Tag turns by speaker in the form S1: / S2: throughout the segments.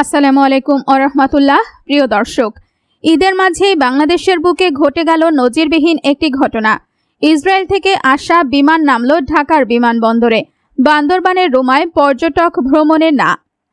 S1: আসসালামু আলাইকুম আরহামতুল্লাহ প্রিয় দর্শক। ঈদের মাঝেই বাংলাদেশের বুকে ঘটে গেল নজিরবিহীন একটি ঘটনা। ইসরায়েল থেকে আসা বিমান নামল ঢাকার বিমানবন্দরে। বান্দরবানের রোমায় পর্যটক ভ্রমণে না।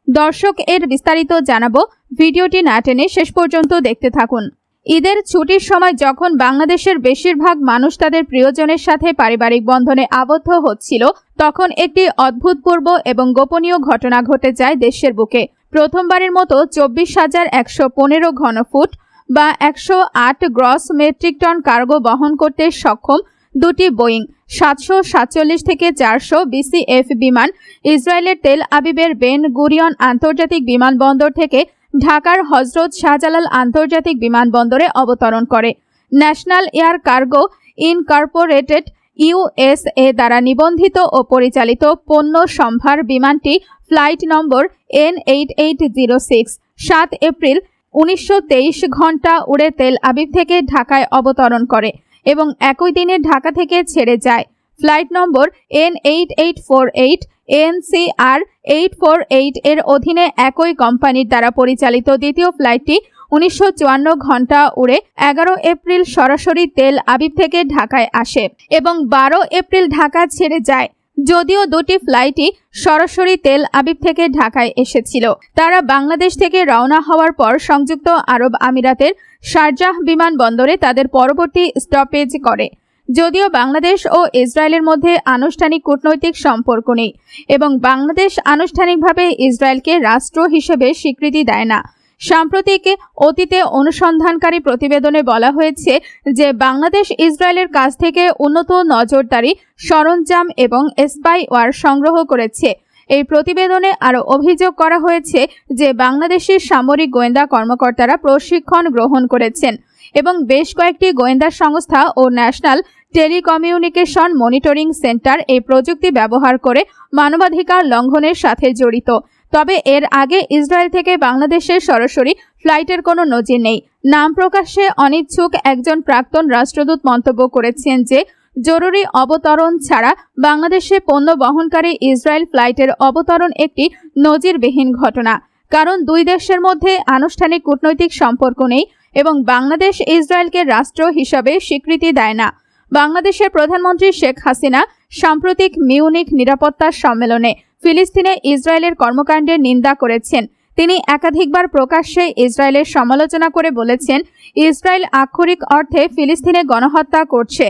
S1: দর্শক এর বিস্তারিত জানাব। ভিডিওটি না টেনে শেষ পর্যন্ত দেখতে থাকুন। ঈদের ছুটির সময় যখন বাংলাদেশের বেশিরভাগ মানুষ তাদের প্রিয়জনের সাথে পারিবারিক বন্ধনে আবদ্ধ হচ্ছিল, তখন একটি অদ্ভুতপূর্ব এবং গোপনীয় ঘটনা ঘটে যায় দেশের বুকে। প্রথমবারের মতো চব্বিশ হাজার একশো পনেরো ঘনফুট বা একশো আট গ্রস মেট্রিক টন কার্গো বহন করতে সক্ষম দুটি বোয়িং, সাতশো সাতচল্লিশ থেকে চারশো বিসিএফ বিমান, ইসরায়েলের তেল আবিবের বেন গুরিয়ন আন্তর্জাতিক বিমানবন্দর থেকে ঢাকার হজরত শাহজালাল আন্তর্জাতিক বিমানবন্দরে অবতরণ করে। National air cargo incorporated USA দ্বারা নিবন্ধিত ও পরিচালিত পণ্য সম্ভার বিমানটি flight number N eight eight zero six, সাত এপ্রিল উনিশশো তেইশ ঘণ্টা উড়ে তেল আবিব থেকে ঢাকায় অবতরণ করে এবং একই দিনে ঢাকা থেকে ছেড়ে যায়। Flight number N eight eight four eight NCR eight four eight এর অধীনে একই কোম্পানির দ্বারা পরিচালিত দ্বিতীয় ফ্লাইটটি উনিশশো চুয়ান্ন ঘণ্টা উড়ে এগারো এপ্রিল সরাসরি তেল আবিব থেকে ঢাকায় আসে এবং বারো এপ্রিল ঢাকা ছেড়ে যায়। যদিও দুটি ফ্লাইটই সরাসরি তেল আবিব থেকে ঢাকায় এসেছিল। তারা বাংলাদেশ থেকে রওনা হওয়ার পর সংযুক্ত আরব আমিরাতের শারজাহ বিমানবন্দরে তাদের পরবর্তী স্টপেজ করে। যদিও বাংলাদেশ ও ইসরায়েলের মধ্যে আনুষ্ঠানিক কূটনৈতিক সম্পর্ক নেই এবং বাংলাদেশ আনুষ্ঠানিকভাবে ইসরায়েলকে রাষ্ট্র হিসেবে স্বীকৃতি দেয় না। সাম্প্রতিক অতীতে অনুসন্ধানকারী প্রতিবেদনে বলা হয়েছে যে বাংলাদেশ ইসরায়েলের কাছ থেকে উন্নত নজরদারি, সরঞ্জাম এবং স্পাইওয়ার সংগ্রহ করেছে। এই প্রতিবেদনে আরও অভিযোগ করা হয়েছে যে বাংলাদেশের সামরিক গোয়েন্দা কর্মকর্তারা প্রশিক্ষণ গ্রহণ করেছেন। এবং বেশ কয়েকটি গোয়েন্দা সংস্থা ও ন্যাশনাল টেলিকমিউনিকেশন মনিটরিং সেন্টার এই প্রযুক্তি ব্যবহার করে মানবাধিকার লঙ্ঘনের সাথে জড়িত। তবে এর আগে ইসরায়েল থেকে বাংলাদেশের সরাসরি ফ্লাইটের কোনো নজির নেই। নাম প্রকাশে অনিচ্ছুক একজন প্রাক্তন রাষ্ট্রদূত মন্তব্য করেছেন যে, জরুরি অবতরণ ছাড়া বাংলাদেশে পণ্য বহনকারী ইসরায়েল ফ্লাইটের অবতরণ একটি নজিরবিহীন ঘটনা। কারণ দুই দেশের মধ্যে আনুষ্ঠানিক কূটনৈতিক সম্পর্ক নেই এবং বাংলাদেশ ইসরায়েলকে রাষ্ট্র হিসাবে স্বীকৃতি দেয় না। বাংলাদেশের প্রধানমন্ত্রী শেখ হাসিনা সাম্প্রতিক মিউনিক নিরাপত্তা সম্মেলনে ফিলিস্তিনে ইসরায়েলের কর্মকাণ্ডের নিন্দা করেছেন। তিনি একাধিকবার প্রকাশ্যে ইসরায়েলের সমালোচনা করে বলেছেন, ইসরায়েল আক্ষরিক অর্থে ফিলিস্তিনে গণহত্যা করছে।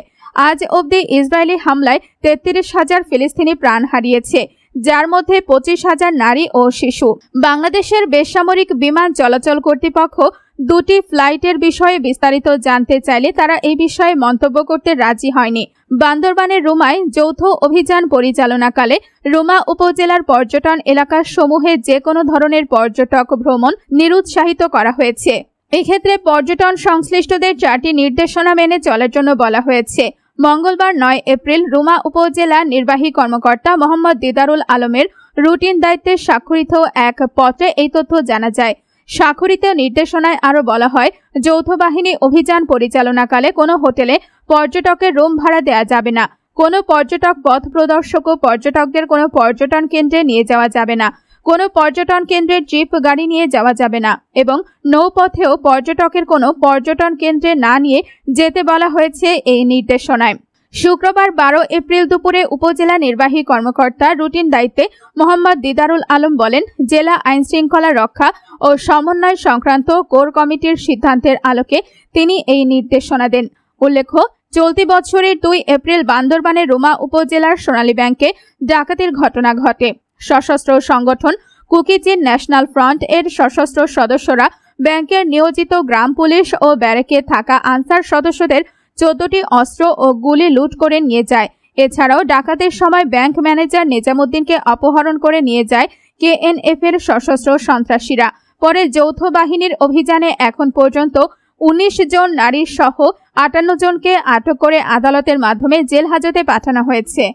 S1: আজ অবধি ইসরায়েলি হামলায় তেত্রিশ হাজার ফিলিস্তিনি প্রাণ হারিয়েছে, যার মধ্যে পঁচিশ হাজার নারী ও শিশু। বাংলাদেশের বেসামরিক বিমান চলাচল কর্তৃপক্ষ দুটি ফ্লাইটের বিষয়ে বিস্তারিত জানতে চাইলে তারা এই বিষয়ে মন্তব্য করতে রাজি হয়নি। বান্দরবানের রুমায় যৌথ অভিযান পরিচালনাকালে রুমা উপজেলার পর্যটন এলাকার সমূহে যে কোনো ধরনের পর্যটক ভ্রমণ নিরুৎসাহিত করা হয়েছে। এক্ষেত্রে পর্যটন সংশ্লিষ্টদের চারটি নির্দেশনা মেনে চলার জন্য বলা হয়েছে। মঙ্গলবার নয় এপ্রিল রুমা উপজেলা নির্বাহী কর্মকর্তা মোহাম্মদ দিদারুল আলমের রুটিন দায়িত্বে স্বাক্ষরিত এক পত্রে এই তথ্য জানা যায়। স্বাক্ষরিত নির্দেশনায় আরও বলা হয়, যৌথ বাহিনী অভিযান পরিচালনাকালে কোনো হোটেলে পর্যটকের রুম ভাড়া দেওয়া যাবে না। কোনো পর্যটক পথ প্রদর্শক ও পর্যটকদের কোনো পর্যটন কেন্দ্রে নিয়ে যাওয়া যাবে না। কোনো পর্যটন কেন্দ্রের জিপ, গাড়ি নিয়ে যাওয়া যাবে না এবং নৌপথেও পর্যটকের কোনো পর্যটন কেন্দ্রে না নিয়ে যেতে বলা হয়েছে এই নির্দেশনায়। শুক্রবার বারো এপ্রিল দুপুরে উপজেলা নির্বাহী কর্মকর্তা রুটিন দায়িত্বে মোহাম্মদ দিদারুল আলম বলেন, জেলা আইন শৃঙ্খলা রক্ষা ও সমন্বয় সংক্রান্ত কোর কমিটির সিদ্ধান্তের আলোকে তিনি এই নির্দেশনা দেন। উল্লেখ্য, চলতি বছরের দুই এপ্রিল বান্দরবানের রুমা উপজেলার সোনালী ব্যাংকে ডাকাতির ঘটনা ঘটে। সশস্ত্র সংগঠন কুকিচিন ন্যাশনাল ফ্রন্ট এর সশস্ত্র সদস্যরা ব্যাংকের নিয়োজিত গ্রাম পুলিশ ও ব্যারেকে থাকা আনসার সদস্যদের চোদ্দটি অস্ত্র ও গুলি লুট করে নিয়ে যায়। এছাড়াও ডাকাতের সময় ব্যাংক ম্যানেজার নিজামুদ্দিনকে অপহরণ করে নিয়ে যায় কেএনএফ এর সশস্ত্র সন্ত্রাসীরা। পরে যৌথ বাহিনীর অভিযানে এখন পর্যন্ত উনিশ জন নারী সহ আটান্ন জনকে আটক করে আদালতের মাধ্যমে জেল হাজতে পাঠানো হয়েছে।